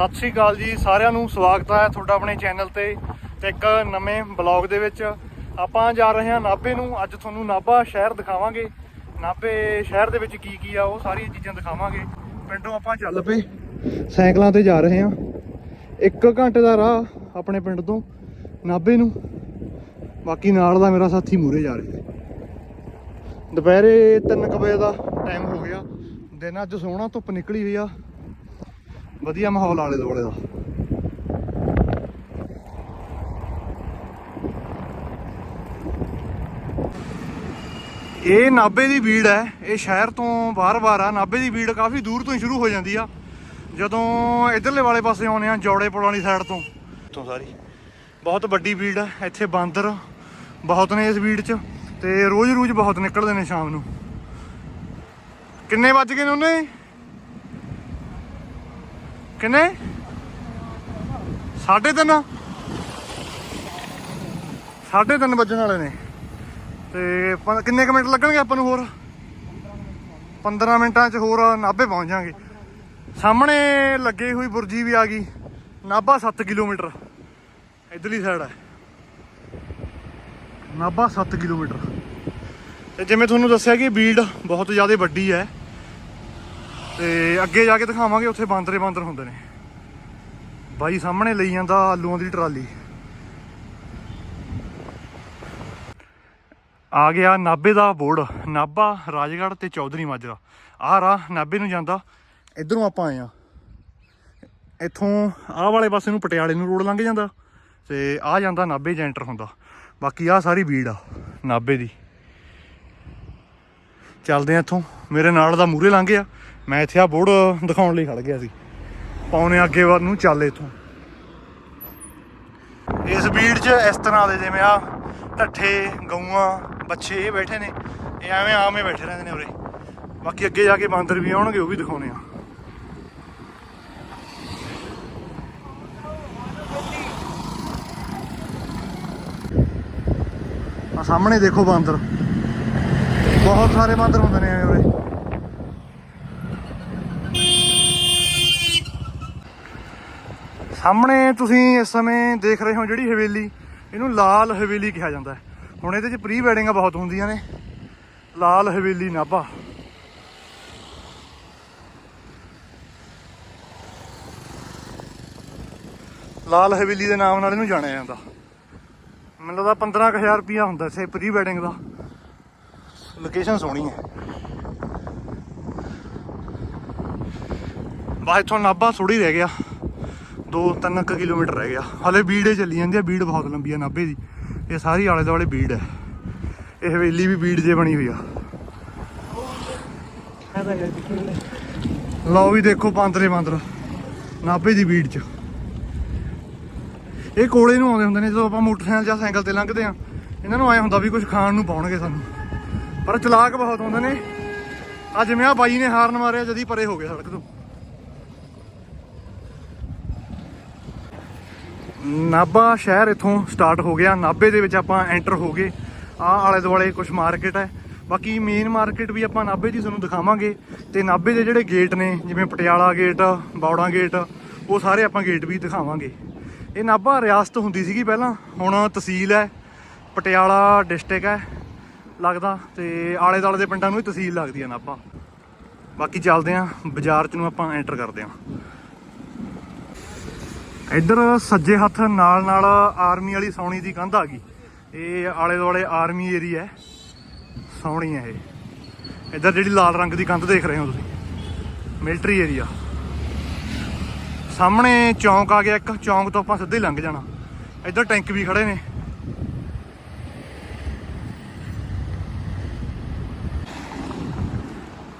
ਸਤਿ ਸ਼੍ਰੀ ਅਕਾਲ ਜੀ, ਸਾਰਿਆਂ ਨੂੰ ਸਵਾਗਤ ਹੈ ਤੁਹਾਡਾ ਆਪਣੇ ਚੈਨਲ ਤੇ ਇੱਕ ਨਵੇਂ ਬਲੌਗ ਦੇ ਵਿੱਚ। ਆਪਾਂ ਜਾ ਰਹੇ ਹਾਂ ਨਾਭੇ ਨੂੰ, ਅੱਜ ਤੁਹਾਨੂੰ ਨਾਭਾ ਸ਼ਹਿਰ ਦਿਖਾਵਾਂਗੇ। ਨਾਭੇ ਸ਼ਹਿਰ ਦੇ ਵਿੱਚ ਕੀ ਕੀ ਆ, ਉਹ ਸਾਰੀਆਂ ਚੀਜ਼ਾਂ ਦਿਖਾਵਾਂਗੇ। ਪਿੰਡੋਂ ਆਪਾਂ ਚੱਲ ਪਏ ਸਾਈਕਲਾਂ ਤੇ ਜਾ ਰਹੇ ਹਾਂ। ਇੱਕ ਘੰਟੇ ਦਾ ਰਾਹ ਆਪਣੇ ਪਿੰਡ ਤੋਂ ਨਾਭੇ ਨੂੰ। ਬਾਕੀ ਨਾਲ ਦਾ ਮੇਰਾ ਸਾਥੀ ਮੂਰੇ ਜਾ ਰਿਹਾ। ਦੁਪਹਿਰੇ 3 ਵਜੇ ਦਾ ਟਾਈਮ ਹੋ ਗਿਆ। ਦਿਨ ਅੱਜ ਸੋਹਣਾ ਧੁੱਪ ਨਿਕਲੀ ਹੋਈ ਆ। ਵਧੀਆ ਮਾਹੌਲ ਆਲੇ ਦੁਆਲੇ ਦਾ। ਇਹ ਨਾਭੇ ਦੀ ਬੀੜ ਹੈ। ਇਹ ਸ਼ਹਿਰ ਤੋਂ ਬਾਹਰ-ਬਾਹਰ ਆ। ਨਾਭੇ ਦੀ ਬੀੜ ਕਾਫੀ ਦੂਰ ਤੋਂ ਹੀ ਸ਼ੁਰੂ ਹੋ ਜਾਂਦੀ ਆ। ਜਦੋਂ ਇਧਰਲੇ ਵਾਲੇ ਪਾਸੇ ਆਉਂਦੇ ਆ, ਜੌੜੇ ਪੁਲ ਵਾਲੀ ਸਾਈਡ ਤੋਂ। ਤੋਂ ਸਾਰੀ। ਬਹੁਤ ਵੱਡੀ ਬੀੜ ਹੈ। ਇੱਥੇ ਬਾਂਦਰ ਬਹੁਤ ਨੇ ਇਸ ਬੀੜ 'ਚ ਤੇ ਰੋਜ਼-ਰੋਜ਼ ਬਹੁਤ ਨਿਕਲਦੇ ਨੇ ਸ਼ਾਮ ਨੂੰ। ਕਿੰਨੇ ਵੱਜ ਗਏ ਨੇ ਉਹਨੇ? ਕਿੰਨੇ? ਸਾਢੇ ਤਿੰਨ? ਸਾਢੇ ਤਿੰਨ ਵੱਜਣ ਵਾਲੇ ਨੇ। ਤੇ ਕਿੰਨੇ ਕੁ ਮਿੰਟ ਲੱਗਣਗੇ ਆਪਾਂ ਨੂੰ ਹੋਰ? 15 ਮਿੰਟਾਂ 'ਚ ਹੋਰ ਨਾਭੇ ਪਹੁੰਚ ਜਾਾਂਗੇ। ਸਾਹਮਣੇ ਲੱਗੇ ਹੋਈ ਬੁਰਜੀ ਵੀ ਆ ਗਈ। ਨਾਭਾ 7 ਕਿਲੋਮੀਟਰ। ਇਧਰਲੀ ਸਾਈਡ ਹੈ ਨਾਭਾ 7 ਕਿਲੋਮੀਟਰ। ਤੇ ਜਿਵੇਂ ਤੁਹਾਨੂੰ ਦੱਸਿਆ ਕਿ ਬੀੜ ਬਹੁਤ ਜ਼ਿਆਦਾ ਵੱਡੀ ਹੈ। ਤੇ ਅੱਗੇ ਜਾ ਕੇ ਦਿਖਾਵਾਂਗੇ, ਉੱਥੇ ਬਾਂਦਰੇ ਬਾਂਦਰ ਹੁੰਦੇ ਨੇ। ਬਾਈ ਸਾਹਮਣੇ ਲਈ ਜਾਂਦਾ ਆਲੂਆਂ ਦੀ ਟਰਾਲੀ। ਆ ਗਿਆ ਨਾਭੇ ਦਾ ਬੋਰਡ ਨਾਭਾ, ਰਾਜਗੜ੍ਹ ਤੇ ਚੌਧਰੀ ਮਾਜਰਾ। ਆਹ ਰਾਹ ਨਾਭੇ ਨੂੰ ਜਾਂਦਾ, ਇਧਰੋਂ ਆਪਾਂ ਆਏ ਆ ਇੱਥੋਂ ਆਹ ਵਾਲੇ ਪਾਸੇ ਨੂੰ ਪਟਿਆਲੇ ਨੂੰ ਰੋਡ ਲੰਘ ਜਾਂਦਾ, ਤੇ ਆ ਜਾਂਦਾ ਨਾਭੇ ਚ ਐਂਟਰ ਹੁੰਦਾ। ਬਾਕੀ ਆਹ ਸਾਰੀ ਬੀੜ ਆ ਨਾਭੇ ਦੀ। ਚੱਲਦੇ ਆ ਇੱਥੋਂ। ਮੇਰੇ ਨਾਲ ਦਾ ਮੂਰੇ ਲੰਘ ਗਿਆ। ਮੈਂ ਇੱਥੇ ਆ ਬੋਰਡ ਦਿਖਾਉਣ ਲਈ ਖੜ ਗਿਆ ਸੀ। ਪਾਉਨੇ ਅੱਗੇ ਵੱਲ ਨੂੰ ਚੱਲ ਇੱਥੋਂ। ਇਸ ਭੀੜ 'ਚ ਇਸ ਤਰ੍ਹਾਂ ਦੇ ਜਿਵੇਂ ਆ ਢੱਠੇ, ਗਊਆਂ, ਬੱਚੇ ਇਹ ਬੈਠੇ ਨੇ। ਇਹ ਐਵੇਂ ਆਵੇਂ ਬੈਠੇ ਰਹਿੰਦੇ ਨੇ ਉਰੇ। ਬਾਕੀ ਅੱਗੇ ਜਾ ਕੇ ਬਾਂਦਰ ਵੀ ਆਉਣਗੇ, ਉਹ ਵੀ ਦਿਖਾਉਣੇ ਆ। ਆ ਸਾਹਮਣੇ ਦੇਖੋ ਬਾਂਦਰ। ਬਹੁਤ ਸਾਰੇ ਬਾਂਦਰ ਹੁੰਦੇ ਨੇ ਐਵੇਂ ਉਰੇ। ਸਾਹਮਣੇ ਤੁਸੀਂ ਇਸ ਸਮੇਂ ਦੇਖ ਰਹੇ ਹੋ ਜਿਹੜੀ ਹਵੇਲੀ, ਇਹਨੂੰ ਲਾਲ ਹਵੇਲੀ ਕਿਹਾ ਜਾਂਦਾ ਹੈ। ਹੁਣ ਇਹਦੇ 'ਚ ਪ੍ਰੀ ਵੈਡਿੰਗਾਂ ਬਹੁਤ ਹੁੰਦੀਆਂ ਨੇ। ਲਾਲ ਹਵੇਲੀ ਨਾਭਾ। ਲਾਲ ਹਵੇਲੀ ਦੇ ਨਾਮ ਨਾਲ ਇਹਨੂੰ ਜਾਣਿਆ ਜਾਂਦਾ। ਮੈਨੂੰ ਲੱਗਦਾ 15000 ਰੁਪਿਆ ਹੁੰਦਾ ਇੱਥੇ ਪ੍ਰੀ ਵੈਡਿੰਗ ਦਾ। ਲੋਕੇਸ਼ਨ ਸੋਹਣੀ ਹੈ। ਬਾ ਇੱਥੋਂ ਨਾਭਾ ਥੋੜੀ ਰਹਿ ਗਿਆ। 2-3 ਕਿਲੋਮੀਟਰ ਰਹਿ ਗਿਆ। ਹਲੇ ਬੀੜੇ ਚੱਲੀ ਜਾਂਦੀ ਆ, ਬੀੜ ਬਹੁਤ ਲੰਬੀ ਆ ਨਾਭੇ ਦੀ। ਇਹ ਸਾਰੀ ਆਲੇ ਦੁਆਲੇ ਬੀੜ ਹੈ। ਇਹ ਹਵੇਲੀ ਵੀ ਬੀੜ ਜੇ ਬਣੀ ਹੋਈ ਆ। ਲਓ ਵੀ ਦੇਖੋ ਬਾਂਦਰੇ ਬਾਂਦਰ ਨਾਭੇ ਦੀ ਬੀੜ ਚ। ਇਹ ਕੋਲੇ ਨੂੰ ਆਉਂਦੇ ਹੁੰਦੇ ਨੇ, ਜਦੋਂ ਆਪਾਂ ਮੋਟਰਸਾਈਕਲ ਜਾਂ ਸਾਈਕਲ ਤੇ ਲੰਘਦੇ ਆ, ਇਹਨਾਂ ਨੂੰ ਆਏ ਹੁੰਦਾ ਵੀ ਕੁਝ ਖਾਣ ਨੂੰ ਪਾਉਣਗੇ ਸਾਨੂੰ। ਪਰ ਚਲਾਕ ਬਹੁਤ ਹੁੰਦੇ ਨੇ। ਅੱਜ ਮੈਂ ਆ ਬਾਈ ਨੇ ਹਾਰਨ ਮਾਰਿਆ, ਜਦੀ ਪਰੇ ਹੋ ਗਿਆ ਸੜਕ ਤੋਂ। ਨਾਭਾ ਸ਼ਹਿਰ ਇੱਥੋਂ ਸਟਾਰਟ ਹੋ ਗਿਆ। ਨਾਭੇ ਦੇ ਵਿੱਚ ਆਪਾਂ ਐਂਟਰ ਹੋ ਗਏ। ਆਹ ਆਲੇ ਦੁਆਲੇ ਕੁਝ ਮਾਰਕੀਟ ਹੈ। ਬਾਕੀ ਮੇਨ ਮਾਰਕੀਟ ਵੀ ਆਪਾਂ ਨਾਭੇ ਦੀ ਤੁਹਾਨੂੰ ਦਿਖਾਵਾਂਗੇ। ਤੇ ਨਾਭੇ ਦੇ ਜਿਹੜੇ ਗੇਟ ਨੇ, ਜਿਵੇਂ ਪਟਿਆਲਾ ਗੇਟ ਬੌੜਾ ਗੇਟ ਉਹ ਸਾਰੇ ਆਪਾਂ ਗੇਟ ਵੀ ਦਿਖਾਵਾਂਗੇ। ਇਹ ਨਾਭਾ ਰਿਆਸਤ ਹੁੰਦੀ ਸੀਗੀ ਪਹਿਲਾਂ। ਹੁਣ ਤਹਿਸੀਲ ਹੈ। ਪਟਿਆਲਾ ਡਿਸਟ੍ਰਿਕਟ ਹੈ। ਲੱਗਦਾ। ਤੇ ਆਲੇ ਦੁਆਲੇ ਦੇ ਪਿੰਡਾਂ ਨੂੰ ਹੀ ਤਹਿਸੀਲ ਲੱਗਦੀ ਹੈ ਨਾਭਾ। ਬਾਕੀ ਚੱਲਦੇ ਆਂ ਬਾਜ਼ਾਰ ਚ ਨੂੰ ਆਪਾਂ ਐਂਟਰ ਕਰਦੇ ਆਂ ਇੱਧਰ ਸੱਜੇ ਹੱਥ ਨਾਲ ਨਾਲ ਆਰਮੀ ਵਾਲੀ ਸੌਣੀ ਦੀ ਕੰਧ ਆ ਗਈ। ਇਹ ਆਲੇ ਦੁਆਲੇ ਆਰਮੀ ਏਰੀਆ ਹੈ। ਸੌਣੀ ਹੈ ਇਹ। ਇੱਧਰ ਜਿਹੜੀ ਲਾਲ ਰੰਗ ਦੀ ਕੰਧ ਦੇਖ ਰਹੇ ਹੋ ਤੁਸੀਂ। Military area. ਸਾਹਮਣੇ ਚੌਂਕ ਆ ਗਿਆ ਇੱਕ। ਚੌਂਕ ਤੋਂ ਆਪਾਂ ਸਿੱਧੇ ਲੰਘ ਜਾਣਾ। ਇੱਧਰ ਟੈਂਕ ਵੀ ਖੜੇ ਨੇ।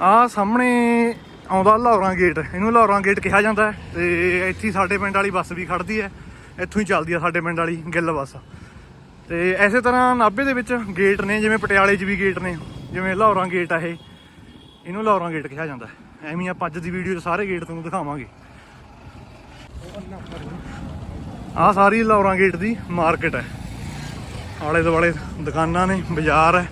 ਆ ਸਾਹਮਣੇ ਆਉਂਦਾ ਲਾਹੌਰਾਂ ਗੇਟ ਇਹਨੂੰ ਲਾਹੌਰਾਂ ਗੇਟ ਕਿਹਾ ਜਾਂਦਾ ਹੈ ਤੇ ਇੱਥੇ ਸਾਡੇ ਪਿੰਡ ਵਾਲੀ ਬੱਸ ਵੀ ਖੜਦੀ ਹੈ, ਇੱਥੋਂ ਹੀ ਚੱਲਦੀ ਆ ਸਾਡੇ ਪਿੰਡ ਵਾਲੀ ਗਿੱਲ ਬੱਸ। ਤੇ ਐਸੇ ਤਰ੍ਹਾਂ ਨਾਭੇ ਦੇ ਵਿੱਚ ਗੇਟ ਨੇ, ਜਿਵੇਂ ਪਟਿਆਲੇ 'ਚ ਵੀ ਗੇਟ ਨੇ, ਜਿਵੇਂ ਲਾਹੌਰਾਂ ਗੇਟ ਆ ਇਹ, ਇਹਨੂੰ ਲਾਹੌਰਾਂ ਗੇਟ ਕਿਹਾ ਜਾਂਦਾ ਐਵੇਂ ਹੀ ਆਪਾਂ ਅੱਜ ਦੀ ਵੀਡੀਓ 'ਚ ਸਾਰੇ ਗੇਟ ਤੁਹਾਨੂੰ ਦਿਖਾਵਾਂਗੇ। ਆਹ ਸਾਰੀ ਲਾਹੌਰਾਂ ਗੇਟ ਦੀ ਮਾਰਕੀਟ ਹੈ। ਆਲੇ ਦੁਆਲੇ ਦੁਕਾਨਾਂ ਨੇ, ਬਾਜ਼ਾਰ ਹੈ।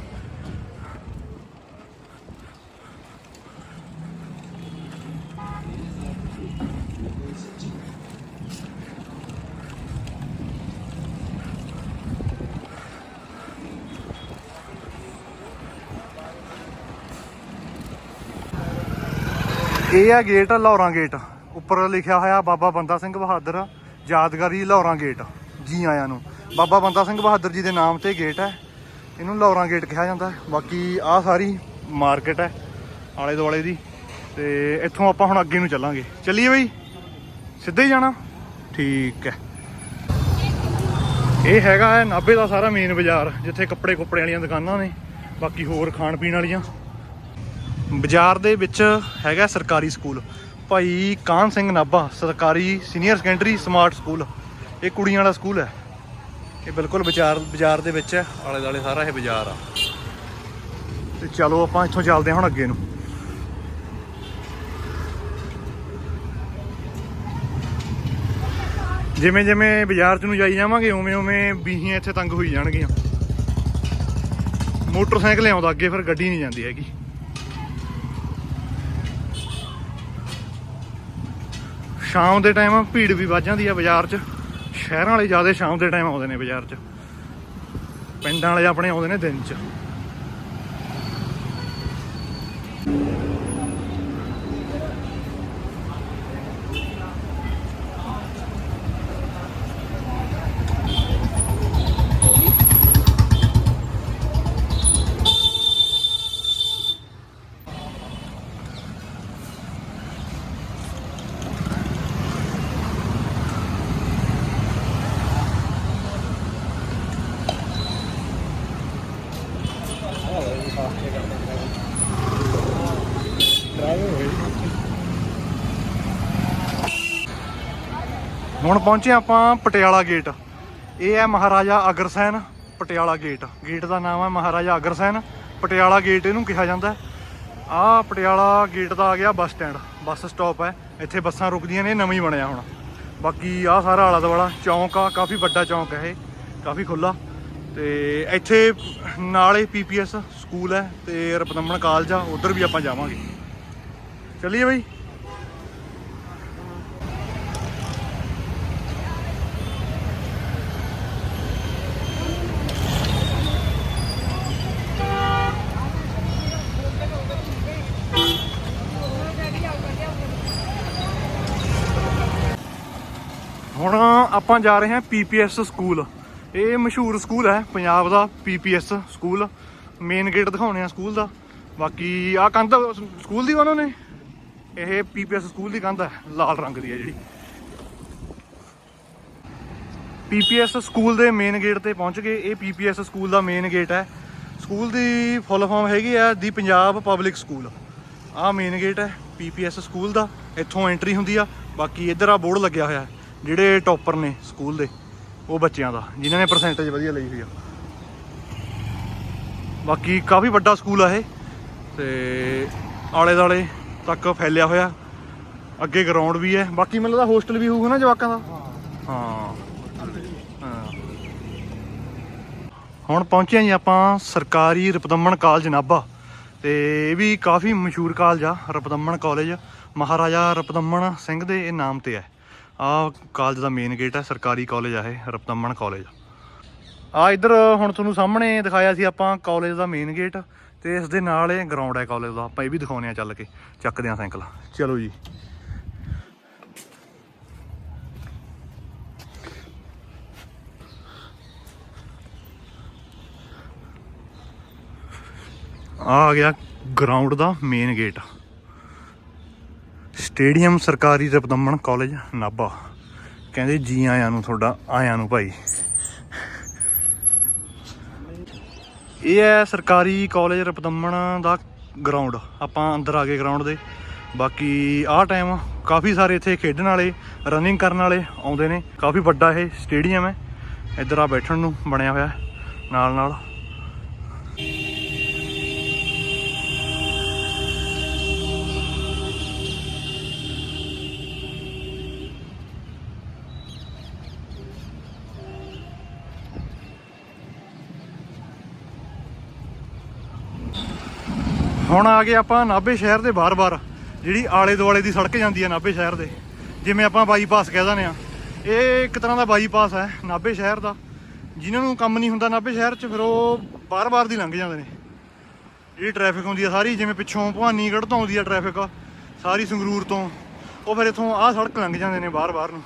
ਇਹ ਆ ਗੇਟ, ਲਾਹੌਰਾਂ ਗੇਟ। ਉੱਪਰ ਲਿਖਿਆ ਹੋਇਆ ਬਾਬਾ ਬੰਦਾ ਸਿੰਘ ਬਹਾਦਰ, ਯਾਦਗਾਰੀ ਲਾਹੌਰਾਂ ਗੇਟ। ਜੀ ਆਇਆਂ ਨੂੰ। ਬਾਬਾ ਬੰਦਾ ਸਿੰਘ ਬਹਾਦਰ ਜੀ ਦੇ ਨਾਮ ਤੇ ਗੇਟ ਹੈ। ਇਹਨੂੰ ਲਾਹੌਰਾਂ ਗੇਟ ਕਿਹਾ ਜਾਂਦਾ ਬਾਕੀ ਆਹ ਸਾਰੀ ਮਾਰਕੀਟ ਹੈ ਆਲੇ ਦੁਆਲੇ ਦੀ। ਤੇ ਇੱਥੋਂ ਆਪਾਂ ਹੁਣ ਅੱਗੇ ਨੂੰ ਚੱਲਾਂਗੇ। ਚੱਲੀਏ ਬਈ? ਸਿੱਧੇ ਹੀ ਜਾਣਾ? ਠੀਕ ਹੈ। ਇਹ ਹੈਗਾ ਹੈ ਨਾਭੇ ਦਾ ਸਾਰਾ ਮੇਨ ਬਾਜ਼ਾਰ, ਜਿੱਥੇ ਕੱਪੜੇ ਕੁੱਪੜੇ ਵਾਲੀਆਂ ਦੁਕਾਨਾਂ ਨੇ। ਬਾਕੀ ਹੋਰ ਖਾਣ ਪੀਣ ਵਾਲੀਆਂ। ਬਾਜ਼ਾਰ ਦੇ ਵਿੱਚ ਹੈਗਾ ਸਰਕਾਰੀ ਸਕੂਲ। ਭਾਈ ਕਾਨ ਸਿੰਘ ਨਾਭਾ, ਸਰਕਾਰੀ ਸੀਨੀਅਰ ਸੈਕੰਡਰੀ ਸਮਾਰਟ ਸਕੂਲ ਇਹ ਕੁੜੀਆਂ ਵਾਲਾ ਸਕੂਲ ਹੈ। ਇਹ ਬਿਲਕੁਲ ਬਾਜ਼ਾਰ ਬਾਜ਼ਾਰ ਦੇ ਵਿੱਚ ਹੈ। ਆਲੇ ਦਾਲੇ ਸਾਰਾ ਇਹ ਬਾਜ਼ਾਰ ਆ। ਤੇ ਚਲੋ ਆਪਾਂ ਇੱਥੋਂ ਚੱਲਦੇ ਹਾਂ ਹੁਣ ਅੱਗੇ ਨੂੰ। ਜਿਵੇਂ ਜਿਵੇਂ ਬਾਜ਼ਾਰ ਚ ਨੂੰ ਜਾਈ ਜਾਵਾਂਗੇ, ਉਵੇਂ ਉਵੇਂ ਬੀਹੀਆਂ ਇੱਥੇ ਤੰਗ ਹੋਈ ਜਾਣਗੀਆਂ। ਮੋਟਰਸਾਈਕਲ ਆਉਂਦਾ ਅੱਗੇ, ਫਿਰ ਗੱਡੀ ਨਹੀਂ ਜਾਂਦੀ ਹੈਗੀ। ਸ਼ਾਮ ਦੇ ਟਾਈਮ ਭੀੜ ਵੀ ਵੱਧ ਜਾਂਦੀ ਆ ਬਾਜ਼ਾਰ 'ਚ। ਸ਼ਹਿਰਾਂ ਵਾਲੇ ਜ਼ਿਆਦਾ ਸ਼ਾਮ ਦੇ ਟਾਈਮ ਆਉਂਦੇ ਨੇ ਬਾਜ਼ਾਰ 'ਚ। ਪਿੰਡਾਂ ਵਾਲੇ ਆਪਣੇ ਆਉਂਦੇ ਨੇ ਦਿਨ 'ਚ। ਹੁਣ ਪਹੁੰਚੇ ਆਪਾਂ ਪਟਿਆਲਾ ਗੇਟ ਇਹ ਹੈ ਮਹਾਰਾਜਾ ਅਗਰਸੈਨ ਪਟਿਆਲਾ ਗੇਟ ਗੇਟ ਦਾ ਨਾਮ ਹੈ ਮਹਾਰਾਜਾ ਅਗਰਸੈਨ ਪਟਿਆਲਾ ਗੇਟ ਇਹਨੂੰ ਕਿਹਾ ਜਾਂਦਾ ਆ ਪਟਿਆਲਾ ਗੇਟ ਦਾ ਆ ਗਿਆ ਬੱਸ ਸਟੈਂਡ। ਬੱਸ ਸਟਾਪ ਹੈ। ਇੱਥੇ ਬੱਸਾਂ ਰੁਕਦੀਆਂ ਨੇ, ਨਵੀਂ ਬਣਿਆ ਹੁਣ। ਬਾਕੀ ਆ ਸਾਰਾ ਆਲਾ ਦੁਆਲਾ, ਚੌਂਕ ਆ, ਕਾਫੀ ਵੱਡਾ ਚੌਂਕ ਹੈ ਇਹ। ਕਾਫੀ ਖੁੱਲਾ ਤੇ ਇੱਥੇ ਨਾਲੇ ਪੀਪੀਐਸ ਸਕੂਲ ਹੈ ਤੇ ਰਪਤਮਣ ਕਾਲਜ ਆ, ਉਧਰ ਵੀ ਆਪਾਂ ਜਾਵਾਂਗੇ। ਚੱਲੀਏ ਬਈ ਹੁਣ ਆਪਾਂ ਜਾ ਰਹੇ ਹਾਂ ਪੀਪੀਐਸ ਸਕੂਲ ਇਹ ਮਸ਼ਹੂਰ ਸਕੂਲ ਹੈ, ਪੰਜਾਬ ਦਾ ਪੀਪੀਐਸ ਸਕੂਲ ਮੇਨ ਗੇਟ ਦਿਖਾਉਣੇ ਆ ਸਕੂਲ ਦਾ। ਬਾਕੀ ਆ ਕੰਧ ਸਕੂਲ ਦੀ ਉਹਨਾਂ ਨੇ? ਇਹ ਪੀਪੀਐਸ ਸਕੂਲ ਦੀ ਕੰਧ ਹੈ, ਲਾਲ ਰੰਗ ਦੀ ਹੈ ਜਿਹੜੀ। ਪੀਪੀਐਸ ਸਕੂਲ ਦੇ ਮੇਨ ਗੇਟ ਤੇ ਪਹੁੰਚ ਗਏ। ਇਹ ਪੀਪੀਐਸ ਸਕੂਲ ਦਾ ਮੇਨ ਗੇਟ ਹੈ। ਸਕੂਲ ਦੀ ਫੁੱਲ ਫਾਰਮ ਹੈਗੀ ਆ ਦੀ ਪੰਜਾਬ ਪਬਲਿਕ ਸਕੂਲ ਆਹ ਮੇਨ ਗੇਟ ਹੈ ਪੀਪੀਐਸ ਸਕੂਲ ਦਾ। ਇੱਥੋਂ ਐਂਟਰੀ ਹੁੰਦੀ ਆ। ਬਾਕੀ ਇੱਧਰ ਆ ਬੋਰਡ ਲੱਗਿਆ ਹੋਇਆ ਹੈ। ਜਿਹੜੇ ਟੌਪਰ ਨੇ ਸਕੂਲ ਦੇ, ਉਹ ਬੱਚਿਆਂ ਦਾ, ਜਿਨ੍ਹਾਂ ਨੇ ਪਰਸੈਂਟੇਜ ਵਧੀਆ ਲਈ ਹੋਈ ਆ। ਬਾਕੀ ਕਾਫੀ ਵੱਡਾ ਸਕੂਲ ਆ ਇਹ, ਤੇ ਆਲੇ ਦਾਲੇ ਤੱਕ ਫੈਲਿਆ ਹੋਇਆ। ਅੱਗੇ ਗਰਾਊਂਡ ਵੀ ਹੈ। ਬਾਕੀ ਮੈਨੂੰ ਲੱਗਦਾ ਹੋਸਟਲ ਵੀ ਹੋਊਗਾ ਨਾ ਜਵਾਕਾਂ ਦਾ? ਹਾਂ। ਹੁਣ ਪਹੁੰਚੇ ਜੀ ਆਪਾਂ ਸਰਕਾਰੀ ਰਪਦਮਣ ਕਾਲਜ ਨਾਭਾ, ਤੇ ਇਹ ਵੀ ਕਾਫੀ ਮਸ਼ਹੂਰ ਕਾਲਜ ਆ ਰਪਦਮਣ ਕਾਲਜ। ਮਹਾਰਾਜਾ ਰਪਦਮਣ ਸਿੰਘ ਦੇ ਇਹ ਨਾਮ ਤੇ ਹੈ। ਆ ਕਾਲਜ ਦਾ ਮੇਨ ਗੇਟ ਹੈ ਸਰਕਾਰੀ ਕਾਲਜ ਆ ਇਹ ਰਪਦਮਣ ਕਾਲਜ ਆ ਇੱਧਰ ਹੁਣ ਤੁਹਾਨੂੰ ਸਾਹਮਣੇ ਦਿਖਾਇਆ ਸੀ ਆਪਾਂ ਕਾਲਜ ਦਾ ਮੇਨ ਗੇਟ ਤੇ ਇਸ ਦੇ ਨਾਲ ਇਹ ਗਰਾਊਂਡ ਹੈ ਕਾਲਜ ਦਾ। ਆਪਾਂ ਇਹ ਵੀ ਦਿਖਾਉਣੇ ਆ ਚੱਲ ਕੇ, ਚੱਕਦੇ ਆ ਸਾਈਕਲ। ਚਲੋ ਜੀ। ਆ ਆ ਗਿਆ ਗਰਾਊਂਡ ਦਾ ਮੇਨ ਗੇਟ ਸਟੇਡੀਅਮ ਸਰਕਾਰੀ ਰਪਦਮਣ ਕਾਲਜ, ਨਾਭਾ। ਕਹਿੰਦੇ ਜੀ ਆਇਆਂ ਨੂੰ, ਤੁਹਾਡਾ ਆਇਆਂ ਨੂੰ ਭਾਈ। ਇਹ ਹੈ ਸਰਕਾਰੀ ਕਾਲਜ ਰਪਦਮਣ ਦਾ ਗਰਾਊਂਡ ਆਪਾਂ ਅੰਦਰ ਆ ਗਏ ਗਰਾਊਂਡ ਦੇ। ਬਾਕੀ ਆਹ ਟਾਈਮ ਕਾਫੀ ਸਾਰੇ ਇੱਥੇ ਖੇਡਣ ਵਾਲੇ ਰਨਿੰਗ ਕਰਨ ਵਾਲੇ ਆਉਂਦੇ ਨੇ। ਕਾਫੀ ਵੱਡਾ ਇਹ ਸਟੇਡੀਅਮ ਹੈ। ਇੱਧਰ ਆ ਬੈਠਣ ਨੂੰ ਬਣਿਆ ਹੋਇਆ ਨਾਲ ਨਾਲ ਹੁਣ ਆ ਗਏ ਆਪਾਂ ਨਾਭੇ ਸ਼ਹਿਰ ਦੇ ਬਾਰ-ਬਾਰ ਜਿਹੜੀ ਆਲੇ ਦੁਆਲੇ ਦੀ ਸੜਕ ਜਾਂਦੀ ਹੈ ਨਾਭੇ ਸ਼ਹਿਰ ਦੇ, ਜਿਵੇਂ ਆਪਾਂ ਬਾਈਪਾਸ ਕਹਿ ਦਿੰਦੇ ਆ। ਇਹ ਇੱਕ ਤਰ੍ਹਾਂ ਦਾ ਬਾਈਪਾਸ ਹੈ ਨਾਭੇ ਸ਼ਹਿਰ ਦਾ, ਜਿਨ੍ਹਾਂ ਨੂੰ ਕੰਮ ਨਹੀਂ ਹੁੰਦਾ ਨਾਭੇ ਸ਼ਹਿਰ 'ਚ, ਫਿਰ ਉਹ ਬਾਰ-ਬਾਰ ਦੀ ਲੰਘ ਜਾਂਦੇ ਨੇ। ਜਿਹੜੀ ਟ੍ਰੈਫਿਕ ਹੁੰਦੀ ਆ ਸਾਰੀ, ਜਿਵੇਂ ਪਿੱਛੋਂ ਭਵਾਨੀਗੜ੍ਹ ਤੋਂ ਆਉਂਦੀ ਆ ਟ੍ਰੈਫਿਕ ਸਾਰੀ ਸੰਗਰੂਰ ਤੋਂ, ਉਹ ਫਿਰ ਇਥੋਂ ਆਹ ਸੜਕ ਲੰਘ ਜਾਂਦੇ ਨੇ ਬਾਹਰ ਬਾਹਰ ਨੂੰ।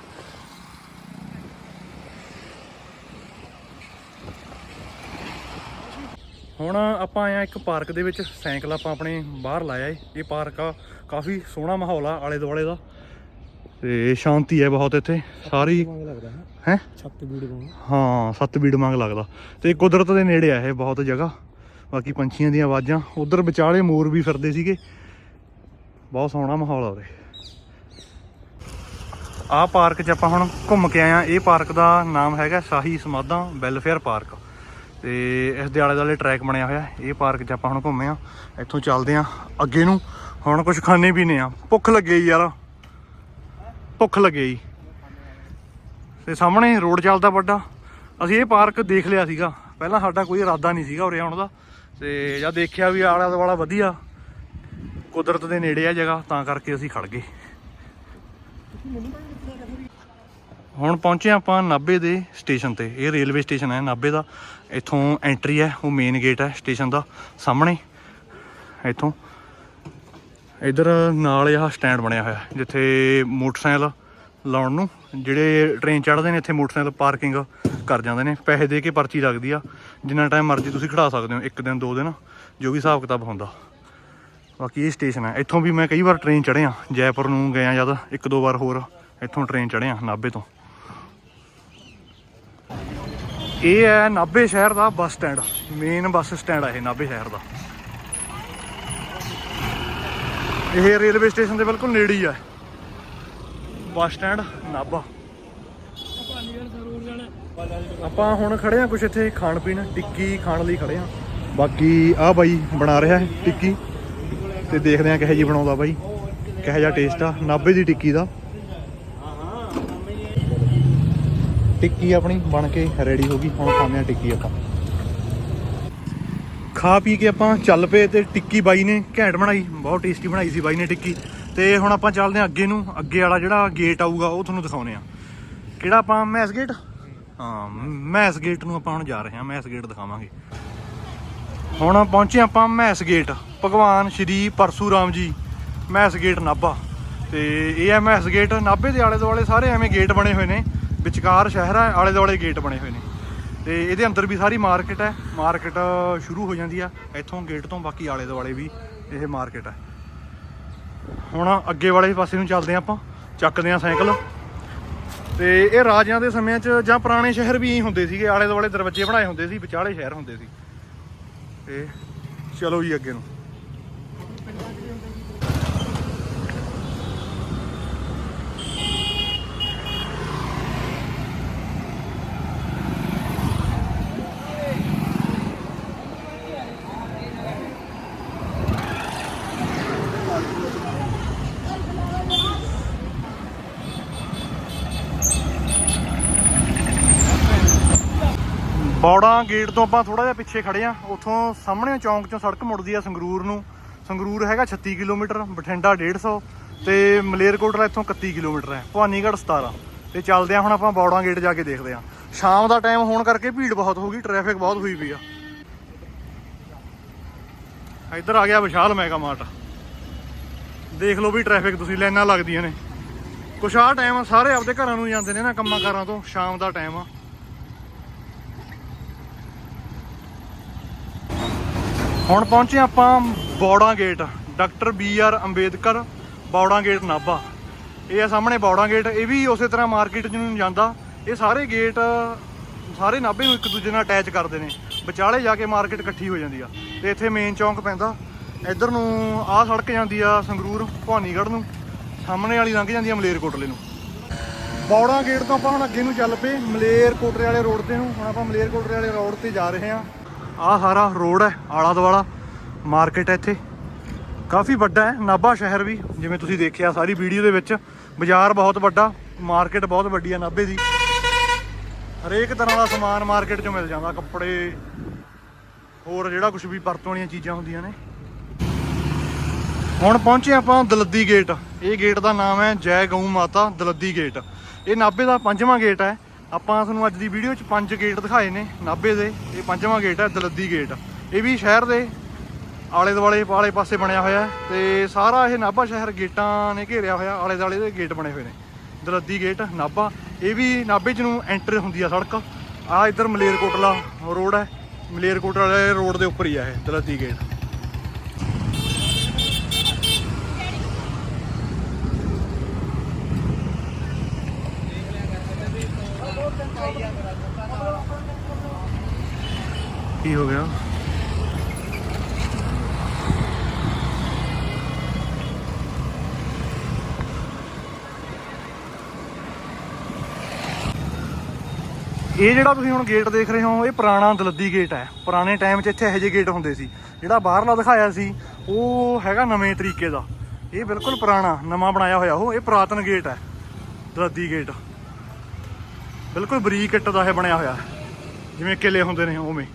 ਹੁਣ ਆਪਾਂ ਆਏ ਆ ਇੱਕ ਪਾਰਕ ਦੇ ਵਿੱਚ ਸਾਈਕਲ ਆਪਾਂ ਆਪਣੇ ਬਾਹਰ ਲਾਇਆ ਏ। ਇਹ ਪਾਰਕ ਆ ਕਾਫੀ ਸੋਹਣਾ ਮਾਹੌਲ ਆ ਆਲੇ ਦੁਆਲੇ ਦਾ। ਤੇ ਸ਼ਾਂਤੀ ਹੈ ਬਹੁਤ ਇੱਥੇ ਸਾਰੀ ਵਾਂਗ ਲੱਗਦਾ ਹੈ? ਛੱਤ ਬੀੜ ਵਾਂਗ ਹਾਂ ਸੱਤ ਬੀੜ ਮੰਗ ਲੱਗਦਾ। ਤੇ ਕੁਦਰਤ ਦੇ ਨੇੜੇ ਆ ਇਹ ਬਹੁਤ ਜਗ੍ਹਾ। ਬਾਕੀ ਪੰਛੀਆਂ ਦੀਆਂ ਆਵਾਜ਼ਾਂ। ਉਧਰ ਵਿਚਾਲੇ ਮੋਰ ਵੀ ਫਿਰਦੇ ਸੀਗੇ। ਬਹੁਤ ਸੋਹਣਾ ਮਾਹੌਲ ਆ ਉਰੇ। ਆਹ ਪਾਰਕ 'ਚ ਆਪਾਂ ਹੁਣ ਘੁੰਮ ਕੇ ਆਏ ਆ ਇਹ ਪਾਰਕ ਦਾ ਨਾਮ ਹੈਗਾ ਸ਼ਾਹੀ ਸਮਾਧਾਂ ਵੈਲਫੇਅਰ ਪਾਰਕ। ਤੇ ਇਸ ਦੇ ਆਲੇ ਦੁਆਲੇ ਟਰੈਕ ਬਣਿਆ ਹੋਇਆ। ਇਹ ਪਾਰਕ 'ਚ ਆਪਾਂ ਹੁਣ ਘੁੰਮੇ ਆ ਇੱਥੋਂ ਚੱਲਦੇ ਆ ਅੱਗੇ ਨੂੰ। ਹੁਣ ਕੁਝ ਖਾਣੇ ਪੀਣੇ ਆ। ਭੁੱਖ ਲੱਗੇ ਈ ਯਾਰ। ਭੁੱਖ ਲੱਗੇ ਜੀ। ਤੇ ਸਾਹਮਣੇ ਰੋਡ ਚੱਲਦਾ ਵੱਡਾ। ਅਸੀਂ ਇਹ ਪਾਰਕ ਦੇਖ ਲਿਆ ਸੀਗਾ। ਪਹਿਲਾਂ ਸਾਡਾ ਕੋਈ ਇਰਾਦਾ ਨਹੀਂ ਸੀਗਾ ਉਰੇ ਆਉਣ ਦਾ। ਤੇ ਜਦ ਦੇਖਿਆ ਵੀ ਆਲਾ ਦੁਆਲਾ ਵਧੀਆ। ਕੁਦਰਤ ਦੇ ਨੇੜੇ ਆ ਜਗ੍ਹਾ, ਤਾਂ ਕਰਕੇ ਅਸੀਂ ਖੜ ਗਏ। ਹੁਣ ਪਹੁੰਚੇ ਆਪਾਂ ਨਾਭੇ ਦੇ ਸਟੇਸ਼ਨ ਤੇ। ਇਹ ਰੇਲਵੇ ਸਟੇਸ਼ਨ ਹੈ ਨਾਭੇ ਦਾ। ਇੱਥੋਂ ਐਂਟਰੀ ਹੈ, ਉਹ ਮੇਨ ਗੇਟ ਹੈ ਸਟੇਸ਼ਨ ਦਾ, ਸਾਹਮਣੇ, ਇੱਥੋਂ। ਇਧਰ ਨਾਲ ਇਹ ਸਟੈਂਡ ਬਣਿਆ ਹੋਇਆ ਜਿੱਥੇ ਮੋਟਰਸਾਈਕਲ ਲਾਉਣ ਨੂੰ, ਜਿਹੜੇ ਟ੍ਰੇਨ ਚੜ੍ਹਦੇ ਨੇ, ਇੱਥੇ ਮੋਟਰਸਾਈਕਲ ਪਾਰਕਿੰਗ ਕਰ ਜਾਂਦੇ ਨੇ। ਪੈਸੇ ਦੇ ਕੇ ਪਰਚੀ ਲੱਗਦੀ ਆ, ਜਿੰਨਾ ਟਾਈਮ ਮਰਜ਼ੀ ਤੁਸੀਂ ਖੜਾ ਸਕਦੇ ਹੋ, ਇੱਕ ਦਿਨ, ਦੋ ਦਿਨ, ਜੋ ਵੀ ਹਿਸਾਬ ਕਿਤਾਬ ਹੁੰਦਾ। ਬਾਕੀ ਇਹ ਸਟੇਸ਼ਨ ਹੈ। ਇੱਥੋਂ ਵੀ ਮੈਂ ਕਈ ਵਾਰ ਟ੍ਰੇਨ ਚੜ੍ਹਿਆ, ਜੈਪੁਰ ਨੂੰ, ਗਿਆ ਜਦ, ਇੱਕ ਦੋ ਵਾਰ ਹੋਰ ਇੱਥੋਂ ਟ੍ਰੇਨ ਚੜ੍ਹਿਆ, ਨਾਭੇ ਤੋਂ। ਇਹ ਹੈ ਨਾਭੇ ਸ਼ਹਿਰ ਦਾ bus stand. Main bus stand ਹੈ ਇਹ, ਨਾਭੇ ਸ਼ਹਿਰ ਦਾ। ਇਹ ਰੇਲਵੇ ਸਟੇਸ਼ਨ ਦੇ ਬਿਲਕੁਲ ਨੇੜੇ ਹੀ ਹੈ ਬੱਸ ਸਟੈਂਡ, ਨਾਭਾ। ਆਪਾਂ ਹੁਣ ਖੜੇ ਆ ਕੁਛ ਇੱਥੇ ਖਾਣ ਪੀਣ। ਟਿੱਕੀ ਖਾਣ ਲਈ ਖੜੇ ਆ ਬਾਕੀ ਆ ਬਾਈ ਬਣਾ ਰਿਹਾ ਹੈ ਟਿੱਕੀ। ਤੇ ਦੇਖਦੇ ਆ ਕਿਹੋ ਜੀ ਬਣਾਉਂਦਾ ਬਾਈ। ਕਿਹੋ ਜਿਹਾ ਟੇਸਟ ਆ। ਨਾਭੇ ਦੀ ਟਿੱਕੀ ਦਾ। ਟਿੱਕੀ ਆਪਣੀ ਬਣ ਕੇ ਰੈਡੀ ਹੋ ਗਈ, ਹੁਣ ਖਾਂਦੇ ਆ ਟਿੱਕੀ ਆਪਾਂ। ਖਾ ਪੀ ਕੇ ਆਪਾਂ ਚੱਲ ਪਏ ਤੇ ਟਿੱਕੀ ਬਾਈ ਨੇ ਘੈਂਟ ਬਣਾਈ, ਬਹੁਤ ਟੇਸਟੀ ਬਣਾਈ ਸੀ ਬਾਈ ਨੇ ਟਿੱਕੀ। ਤੇ ਹੁਣ ਆਪਾਂ ਚੱਲਦੇ ਆ ਅੱਗੇ ਨੂੰ, ਅੱਗੇ ਵਾਲਾ ਜਿਹੜਾ ਗੇਟ ਆਊਗਾ, ਉਹ ਤੁਹਾਨੂੰ ਦਿਖਾਉਨੇ ਆ ਕਿਹੜਾ ਆਪਾਂ, ਮੈਸ ਗੇਟ ਹਾਂ, ਮੈਸ ਗੇਟ ਨੂੰ ਆਪਾਂ ਹੁਣ ਜਾ ਰਹੇ ਹਾਂ, ਮੈਸ ਗੇਟ ਦਿਖਾਵਾਂਗੇ। ਹੁਣ ਪਹੁੰਚੇ ਆਪਾਂ ਮੈਸ ਗੇਟ ਭਗਵਾਨ ਸ਼੍ਰੀ ਪਰਸ਼ੂਰਾਮ ਜੀ, ਮੈਸ ਗੇਟ ਨਾਭਾ। ਤੇ ਇਹ ਹੈ ਮੈਸ ਗੇਟ ਨਾਭੇ ਦੇ ਆਲੇ ਦੁਆਲੇ ਸਾਰੇ ਐਵੇਂ ਗੇਟ ਬਣੇ ਹੋਏ ਨੇ। ਵਿਚਕਾਰ ਸ਼ਹਿਰ ਹੈ ਆਲੇ ਦੁਆਲੇ ਗੇਟ ਬਣੇ ਹੋਏ ਨੇ। ਤੇ ਇਹਦੇ ਅੰਦਰ ਵੀ ਸਾਰੀ ਮਾਰਕੀਟ ਹੈ। ਮਾਰਕੀਟ ਸ਼ੁਰੂ ਹੋ ਜਾਂਦੀ ਆ। ਇੱਥੋਂ ਗੇਟ ਤੋਂ ਬਾਕੀ ਆਲੇ ਦੁਆਲੇ ਵੀ ਇਹ ਮਾਰਕੀਟ ਹੈ ਹੁਣ ਅੱਗੇ ਵਾਲੇ ਪਾਸੇ ਨੂੰ ਚੱਲਦੇ ਹਾਂ ਆਪਾਂ। ਚੱਕਦੇ ਹਾਂ ਸਾਈਕਲ। ਤੇ ਇਹ ਰਾਜਿਆਂ ਦੇ ਸਮਿਆਂ 'ਚ ਜਾਂ ਪੁਰਾਣੇ ਸ਼ਹਿਰ ਵੀ ਇਹੀ ਹੁੰਦੇ ਸੀਗੇ। ਆਲੇ ਦੁਆਲੇ ਦਰਵਾਜ਼ੇ ਬਣਾਏ ਹੁੰਦੇ ਸੀ, ਵਿਚਾਲੇ ਸ਼ਹਿਰ ਹੁੰਦੇ ਸੀ। ਤੇ ਚਲੋ ਜੀ ਅੱਗੇ ਨੂੰ। ਬੌੜਾ ਗੇਟ ਤੋਂ ਆਪਾਂ ਥੋੜਾ ਜਿਹਾ ਪਿੱਛੇ ਖੜੇ ਆ ਉੱਥੋਂ ਸਾਹਮਣੇ ਚੌਂਕ ਚੋਂ ਸੜਕ ਮੁੜਦੀ ਆ ਸੰਗਰੂਰ ਨੂੰ। ਸੰਗਰੂਰ ਹੈਗਾ 36 ਕਿਲੋਮੀਟਰ, ਬਠਿੰਡਾ 150 ਤੇ ਮਲੇਰਕੋਟਲਾ ਇੱਥੋਂ 31 ਕਿਲੋਮੀਟਰ ਹੈ, ਭਵਾਨੀਗੜ੍ਹ 17 ਤੇ ਚੱਲਦੇ ਆ ਹੁਣ ਆਪਾਂ ਬੌੜਾ ਗੇਟ ਜਾ ਕੇ ਦੇਖਦੇ ਆ ਸ਼ਾਮ ਦਾ ਟਾਈਮ ਹੋਣ ਕਰਕੇ ਭੀੜ ਬਹੁਤ ਹੋ ਗਈ, ਟ੍ਰੈਫਿਕ ਬਹੁਤ ਹੋਈ ਪਈ ਆ। ਇੱਧਰ ਆ ਗਿਆ ਵਿਸ਼ਾਲ ਮੈਗਾ ਮਾਰਟ। ਦੇਖ ਲਓ ਵੀ ਟ੍ਰੈਫਿਕ ਤੁਸੀਂ ਲਾਈਨਾਂ ਲੱਗਦੀਆਂ ਨੇ। ਕੁਛ ਆਹ ਟਾਈਮ ਸਾਰੇ ਆਪਦੇ ਘਰਾਂ ਨੂੰ ਜਾਂਦੇ ਨੇ ਨਾ ਕੰਮਾਂ ਕਾਰਾਂ ਤੋਂ, ਸ਼ਾਮ ਦਾ ਟਾਈਮ ਆ। ਹੁਣ ਪਹੁੰਚੇ ਆਪਾਂ Baura gate. Doctor B R Ambedkar Baura gate Nabha. ਇਹ ਆ ਸਾਹਮਣੇ ਬੌੜਾ ਗੇਟ, ਇਹ ਵੀ ਉਸੇ ਤਰ੍ਹਾਂ ਮਾਰਕੀਟ ਨੂੰ ਜਾਂਦਾ। ਇਹ ਸਾਰੇ ਗੇਟ, ਸਾਰੇ ਨਾਭੇ ਨੂੰ ਇੱਕ ਦੂਜੇ ਨਾਲ ਅਟੈਚ ਕਰਦੇ ਨੇ। ਵਿਚਾਲੇ ਜਾ ਕੇ ਮਾਰਕੀਟ ਇਕੱਠੀ ਹੋ ਜਾਂਦੀ ਆ। ਤੇ ਇੱਥੇ ਮੇਨ ਚੌਂਕ ਪੈਂਦਾ। ਇੱਧਰ ਨੂੰ ਆਹ ਸੜਕ ਜਾਂਦੀ ਆ ਸੰਗਰੂਰ, ਭਵਾਨੀਗੜ੍ਹ ਨੂੰ। ਸਾਹਮਣੇ ਵਾਲੀ ਲੰਘ ਜਾਂਦੀ ਆ ਮਲੇਰਕੋਟਲੇ ਨੂੰ। ਬੌੜਾ ਗੇਟ ਤੋਂ ਆਪਾਂ ਹੁਣ ਅੱਗੇ ਨੂੰ ਚੱਲ ਪਏ, ਮਲੇਰਕੋਟਲੇ ਵਾਲੇ ਰੋਡ ਤੇ ਨੂੰ। ਹੁਣ ਆਪਾਂ ਮਲੇਰਕੋਟਲੇ ਵਾਲੇ ਰੋਡ ਤੇ ਜਾ ਰਹੇ ਹਾਂ। ਆਹ ਸਾਰਾ ਰੋਡ ਹੈ, ਆਲਾ ਦੁਆਲਾ ਮਾਰਕੀਟ ਹੈ ਇੱਥੇ। ਕਾਫੀ ਵੱਡਾ ਹੈ, ਨਾਭਾ ਸ਼ਹਿਰ ਵੀ, ਜਿਵੇਂ ਤੁਸੀਂ ਦੇਖਿਆ ਸਾਰੀ ਵੀਡੀਓ ਦੇ ਵਿੱਚ। ਬਾਜ਼ਾਰ ਬਹੁਤ ਵੱਡਾ, ਮਾਰਕੀਟ ਬਹੁਤ ਵੱਡੀ ਹੈ ਨਾਭੇ ਦੀ। ਹਰੇਕ ਤਰ੍ਹਾਂ ਦਾ ਸਮਾਨ ਮਾਰਕੀਟ 'ਚੋਂ ਮਿਲ ਜਾਂਦਾ, ਕੱਪੜੇ, ਹੋਰ ਜਿਹੜਾ ਕੁਝ ਵੀ ਵਰਤੋਂ ਵਾਲੀਆਂ ਚੀਜ਼ਾਂ ਹੁੰਦੀਆਂ ਨੇ। ਹੁਣ ਪਹੁੰਚੇ ਆਪਾਂ ਦਲੱਦੀ ਗੇਟ। ਇਹ ਗੇਟ ਦਾ ਨਾਮ ਹੈ ਜੈ ਗਊ ਮਾਤਾ ਦਲੱਦੀ ਗੇਟ। ਇਹ ਨਾਭੇ ਦਾ ਪੰਜਵਾਂ ਗੇਟ ਹੈ। ਆਪਾਂ ਤੁਹਾਨੂੰ ਅੱਜ ਦੀ ਵੀਡੀਓ 'ਚ ਪੰਜ ਗੇਟ ਦਿਖਾਏ ਨੇ, ਨਾਭੇ ਦੇ, ਇਹ ਪੰਜਵਾਂ ਗੇਟ ਹੈ ਦਲੱਦੀ ਗੇਟ। ਇਹ ਵੀ ਸ਼ਹਿਰ ਦੇ ਆਲੇ ਦੁਆਲੇ ਵਾਲੇ ਪਾਸੇ ਬਣਿਆ ਹੋਇਆ ਹੈ ਤੇ ਸਾਰਾ ਇਹ ਨਾਭਾ ਸ਼ਹਿਰ ਗੇਟਾਂ ਨੇ ਘੇਰਿਆ ਹੋਇਆ ਆਲੇ ਦੁਆਲੇ ਦੇ ਗੇਟ ਬਣੇ ਹੋਏ ਨੇ। ਦਲੱਦੀ ਗੇਟ, ਨਾਭਾ, ਇਹ ਵੀ ਨਾਭੇ ਚ ਨੂੰ ਐਂਟਰ ਹੁੰਦੀ ਆ ਸੜਕ। ਆ ਇੱਧਰ ਮਲੇਰਕੋਟਲਾ ਰੋਡ ਹੈ, ਮਲੇਰਕੋਟਲਾ ਰੋਡ ਦੇ ਉੱਪਰ ਹੀ ਆ ਇਹ ਦਲੱਦੀ ਗੇਟ। ਕੀ ਹੋ ਗਿਆ? ਇਹ ਜਿਹੜਾ ਤੁਸੀਂ ਹੁਣ ਗੇਟ ਦੇਖ ਰਹੇ ਹੋ, ਇਹ ਪੁਰਾਣਾ ਦਲੱਦੀ ਗੇਟ ਹੈ। ਪੁਰਾਣੇ ਟਾਈਮ 'ਚ ਇੱਥੇ ਇਹੋ ਜਿਹੇ ਗੇਟ ਹੁੰਦੇ ਸੀ। ਜਿਹੜਾ ਬਾਹਰਲਾ ਦਿਖਾਇਆ ਸੀ, ਉਹ ਹੈਗਾ ਨਵੇਂ ਤਰੀਕੇ ਦਾ। ਇਹ ਬਿਲਕੁਲ ਪੁਰਾਣਾ, ਨਵਾਂ ਬਣਾਇਆ ਹੋਇਆ ਉਹ, ਇਹ ਪੁਰਾਤਨ ਗੇਟ ਹੈ, ਦਲੱਦੀ ਗੇਟ ਬਿਲਕੁਲ ਬਰੀਕ ਇੱਟ ਦਾ ਇਹ ਬਣਿਆ ਹੋਇਆ। ਜਿਵੇਂ ਕਿਲੇ ਹੁੰਦੇ ਨੇ ਉਵੇਂ।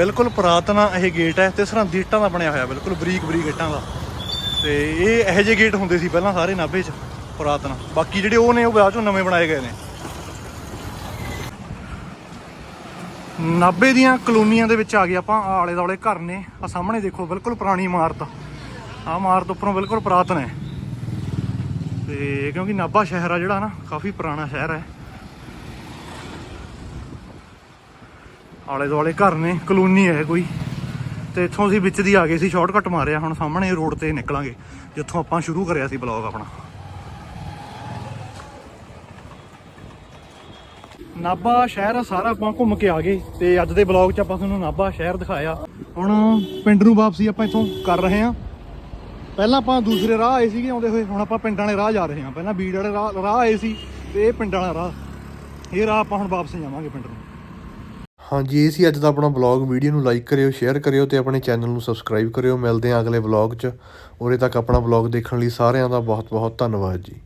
ਬਿਲਕੁਲ ਪੁਰਾਤਨਾ ਇਹ ਗੇਟ ਹੈ ਤੇ ਸਰਹੰਦੀ ਇੱਟਾਂ ਦਾ ਬਣਿਆ ਹੋਇਆ, ਬਿਲਕੁਲ ਬਰੀਕ ਬਰੀਕ ਇੱਟਾਂ ਦਾ। ਤੇ ਇਹ ਇਹੋ ਜਿਹੇ ਗੇਟ ਹੁੰਦੇ ਸੀ ਪਹਿਲਾਂ ਸਾਰੇ ਨਾਭੇ 'ਚ, ਪੁਰਾਤਨ। ਬਾਕੀ ਜਿਹੜੇ ਉਹ ਨੇ, ਉਹ ਬਾਅਦ ਚੋਂ ਨਵੇਂ ਬਣਾਏ ਗਏ ਨੇ। ਨਾਭੇ ਦੀਆਂ ਕਲੋਨੀਆਂ ਦੇ ਵਿੱਚ ਆ ਗਏ ਆਪਾਂ ਆਲੇ ਦੁਆਲੇ ਘਰ ਨੇ। ਆ ਸਾਹਮਣੇ ਦੇਖੋ, ਬਿਲਕੁਲ ਪੁਰਾਣੀ ਇਮਾਰਤ। ਆ ਇਮਾਰਤ ਉੱਪਰੋਂ ਬਿਲਕੁਲ ਪੁਰਾਤਨ ਹੈ। ਤੇ ਕਿਉਂਕਿ ਨਾਭਾ ਸ਼ਹਿਰ ਆ ਜਿਹੜਾ ਨਾ, ਕਾਫੀ ਪੁਰਾਣਾ ਸ਼ਹਿਰ ਹੈ। ਆਲੇ ਦੁਆਲੇ ਘਰ ਨੇ, ਕਲੋਨੀ ਹੈ ਕੋਈ। ਤੇ ਇੱਥੋਂ ਅਸੀਂ ਵਿੱਚ ਦੀ ਆ ਗਏ ਸੀ ਸ਼ਾਰਟਕਟ ਮਾਰਿਆ, ਹੁਣ ਸਾਹਮਣੇ ਰੋਡ ਤੇ ਨਿਕਲਾਂਗੇ, ਜਿੱਥੋਂ ਆਪਾਂ ਸ਼ੁਰੂ ਕਰਿਆ ਸੀ ਬਲੌਗ ਆਪਣਾ। ਨਾਭਾ ਸ਼ਹਿਰ ਸਾਰਾ ਆਪਾਂ ਘੁੰਮ ਕੇ ਆ ਗਏ, ਤੇ ਅੱਜ ਦੇ ਬਲੌਗ 'ਚ ਆਪਾਂ ਤੁਹਾਨੂੰ ਨਾਭਾ ਸ਼ਹਿਰ ਦਿਖਾਇਆ। ਹੁਣ ਪਿੰਡ ਨੂੰ ਵਾਪਸੀ ਆਪਾਂ ਇੱਥੋਂ ਕਰ ਰਹੇ ਹਾਂ। ਪਹਿਲਾਂ ਆਪਾਂ ਦੂਸਰੇ ਰਾਹ ਆਏ ਸੀਗੇ ਆਉਂਦੇ ਹੋਏ, ਹੁਣ ਆਪਾਂ ਪਿੰਡਾਂ ਵਾਲੇ ਰਾਹ ਜਾ ਰਹੇ ਹਾਂ। ਪਹਿਲਾਂ ਬੀੜ ਵਾਲੇ ਰਾਹ ਰਾਹ ਆਏ ਸੀ, ਤੇ ਇਹ ਪਿੰਡ ਵਾਲਾ ਰਾਹ। ਇਹ ਰਾਹ ਆਪਾਂ ਹੁਣ ਵਾਪਸ ਜਾਵਾਂਗੇ ਪਿੰਡ ਨੂੰ। ਹਾਂਜੀ, ਇਹ ਸੀ ਅੱਜ ਦਾ ਆਪਣਾ ਬਲੌਗ ਵੀਡੀਓ ਨੂੰ ਲਾਈਕ ਕਰਿਓ ਸ਼ੇਅਰ ਕਰਿਓ ਤੇ ਆਪਣੇ ਚੈਨਲ ਨੂੰ ਸਬਸਕ੍ਰਾਈਬ ਕਰਿਓ। ਮਿਲਦੇ ਹਾਂ ਅਗਲੇ ਬਲੌਗ 'ਚ। ਉਰੇ ਤੱਕ ਆਪਣਾ ਬਲੌਗ ਦੇਖਣ ਲਈ ਸਾਰਿਆਂ ਦਾ ਬਹੁਤ ਬਹੁਤ ਧੰਨਵਾਦ ਜੀ।